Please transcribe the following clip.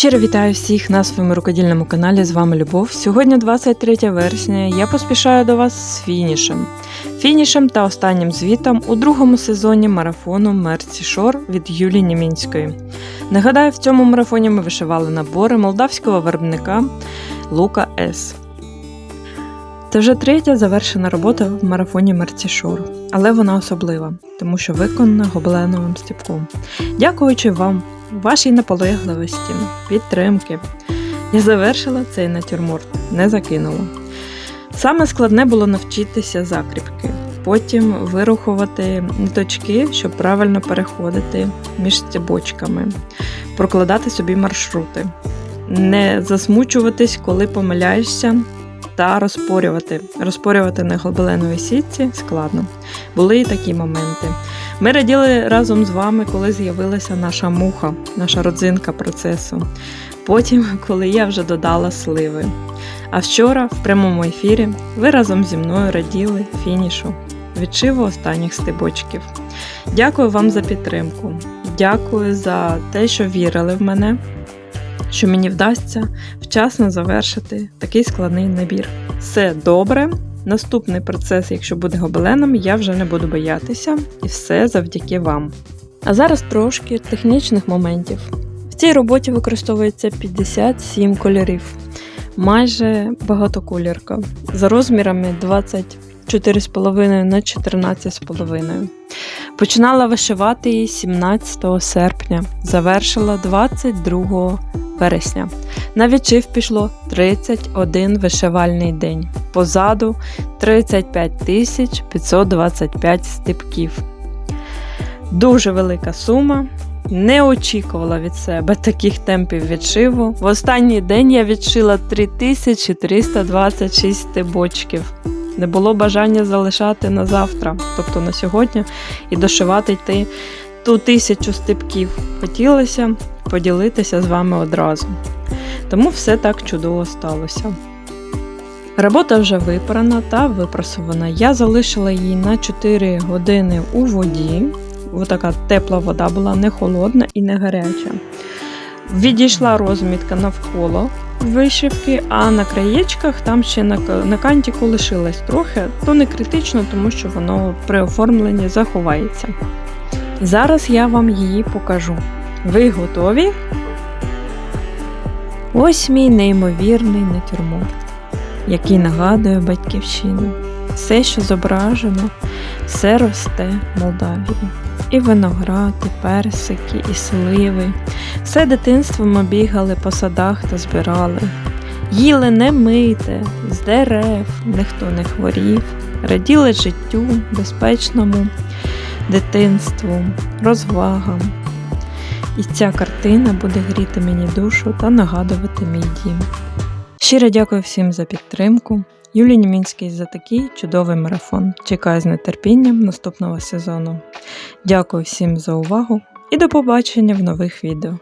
Щиро вітаю всіх на своєму рукодільному каналі. З вами Любов. Сьогодні 23 вересня. Я поспішаю до вас з фінішем. Фінішем та останнім звітом у другому сезоні марафону Мерці Шор від Юлії Німінської. Нагадаю, в цьому марафоні ми вишивали набори молдавського виробника Лука С. Це вже третя завершена робота в марафоні Мерці Шор, але вона особлива, тому що виконана гобеленовим стіпком. Дякуючи вам, вашій наполегливості, підтримки, я завершила цей натюрморт, не закинула. Саме складне було навчитися закріпки, потім вирухувати ниточки, щоб правильно переходити між стібочками, прокладати собі маршрути, не засмучуватись, коли помиляєшся, та розпорювати. Розпорювати на гобеленовій сітці складно. Були і такі моменти. Ми раділи разом з вами, коли з'явилася наша муха, наша родзинка процесу. Потім, коли я вже додала сливи. А вчора, в прямому ефірі, ви разом зі мною раділи фінішу, відшиву останніх стебочків. Дякую вам за підтримку. Дякую за те, що вірили в мене, що мені вдасться вчасно завершити такий складний набір. Все добре. Наступний процес, якщо буде гобеленом, я вже не буду боятися, і все завдяки вам. А зараз трошки технічних моментів. В цій роботі використовується 57 кольорів, майже багатоколірка, за розмірами 24,5 на 14,5. Починала вишивати її 17 серпня, завершила 22 вересня. На відшив пішло 31 вишивальний день. Позаду 35 тисяч 525 стипків. Дуже велика сума. Не очікувала від себе таких темпів відшиву. В останній день я відшила 3326 стебочків. Не було бажання залишати на завтра, тобто на сьогодні, і дошивати йти ту тисячу стипків. Хотілося поділитися з вами одразу. Тому все так чудово сталося. Робота вже випрана та випрасована. Я залишила її на 4 години у воді. Ось така тепла вода була не холодна і не гаряча. Відійшла розмітка навколо вишивки, а на краєчках там ще на, на кантіку лишилось трохи, то не критично, тому що воно при оформленні заховається. Зараз я вам її покажу. Ви готові? Ось мій неймовірний натюрморт, який нагадує батьківщину. Все, що зображено, все росте в Молдавії. І виноград, і персики, і сливи. Все дитинство ми бігали по садах та збирали. Їли не мите, з дерев, ніхто не хворів, раділи життю, безпечному, дитинству, розвагам. І ця картина буде гріти мені душу та нагадувати мій дім. Щиро дякую всім за підтримку. Юлії Німінський за такий чудовий марафон. Чекаю з нетерпінням наступного сезону. Дякую всім за увагу і до побачення в нових відео.